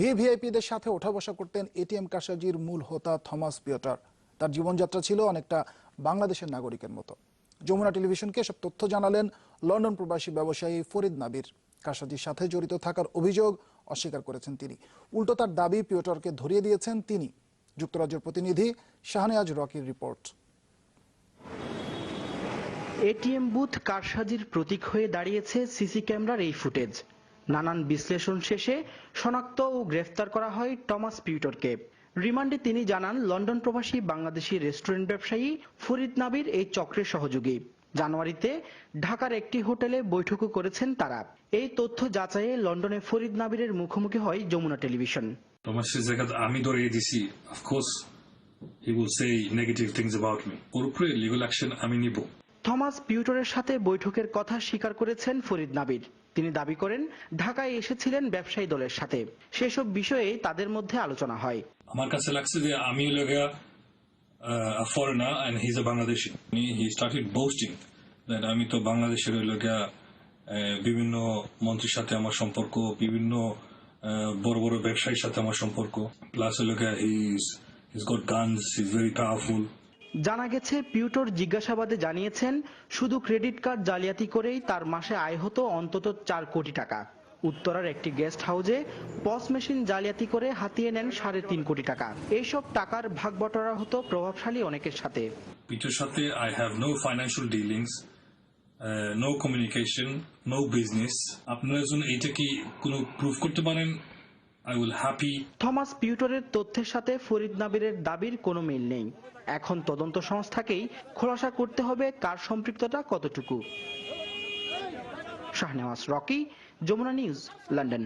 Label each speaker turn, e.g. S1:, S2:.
S1: ভিভিআইপিদের সাথে ওঠা বসা করতেন এটিএম কারসাজির মূল হোতা থমাস পিয়টার। তার জীবনযাত্রা ছিল অনেকটা বাংলাদেশের নাগরিকের মতো। যমুনা টেলিভিশনকে সব তথ্য জানালেন লন্ডন প্রবাসী ব্যবসায়ী ফরিদ নাবির। কারসাজির সাথে জড়িত থাকার অভিযোগ অস্বীকার করেছেন তিনি। উল্টো তার দাবি পিয়টারকে ধরিয়ে দিয়েছেন তিনি। যুক্তরাজ্যের প্রতিনিধি শাহনেয়াজ রকির রিপোর্ট।
S2: এটিএম বুথ কারসাজির প্রতীক হয়ে দাঁড়িয়েছে সিসি ক্যামেরার এই ফুটেজ। নানান বিশ্লেষণ শেষে শনাক্ত ও গ্রেফতার করা হয় টমাস পিউটরকে। রিমান্ডে তিনি জানান, লন্ডন প্রবাসী বাংলাদেশি রেস্টুরেন্ট ব্যবসায়ী ফরিদ নাবির এই চক্রের সহযোগী। জানুয়ারিতে ঢাকার একটি হোটেলে বৈঠকও করেছেন তারা। এই তথ্য যাচাইয়ে লন্ডনে ফরিদ নাবিরের মুখোমুখি হয় যমুনা টেলিভিশন।
S3: আমি দিছি of course he will say negative things about me ওর উপরে লিগাল অ্যাকশন আমি নিব।
S2: থমাস পিউটরের সাথে বৈঠকের কথা স্বীকার করেছেন ফরিদ নাবির। তিনি দাবি করেন, ঢাকায় এসেছিলেন ব্যবসায়ী দলের সাথে। সেসব বিষয়ে তাদের মধ্যে আলোচনা হয়।
S3: আমার কাছে লাগছে যে আমি লগা and he is a Bangladeshi he started boasting that আমি তো বাংলাদেশের লগা বিভিন্ন মন্ত্রীর সাথে আমার সম্পর্ক, বিভিন্ন বড় বড় ব্যবসায়ীর সাথে আমার সম্পর্ক। প্লাস লগা he is is got guns is very powerful
S2: জানা গেছে, পিউটর জিজ্ঞাসাবাদে জানিয়েছেন, শুধু ক্রেডিট কার্ড জালিয়াতি করেই তার মাসে আয় হতো অন্তত চার কোটি টাকা। উত্তরার একটি গেস্ট হাউসে পস মেশিন জালিয়াতি করে হাতিয়ে নেন সাড়ে তিন কোটি টাকা। এইসব টাকার ভাগ বটরা হতো প্রভাবশালী অনেকের সাথে।
S3: পিটার সাথে I have no financial dealings no communication no business আপনারা যখন এইটা কি কোনো প্রুফ করতে পারেন?
S2: থমাস পিউটরের তথ্যের সাথে ফরিদ নাবিরের দাবির কোনো মিল নেই। এখন তদন্ত সংস্থাকেই খোলাসা করতে হবে কার সম্পৃক্ততা কতটুকু। Shahnewaz Rocky, Jamuna news, London.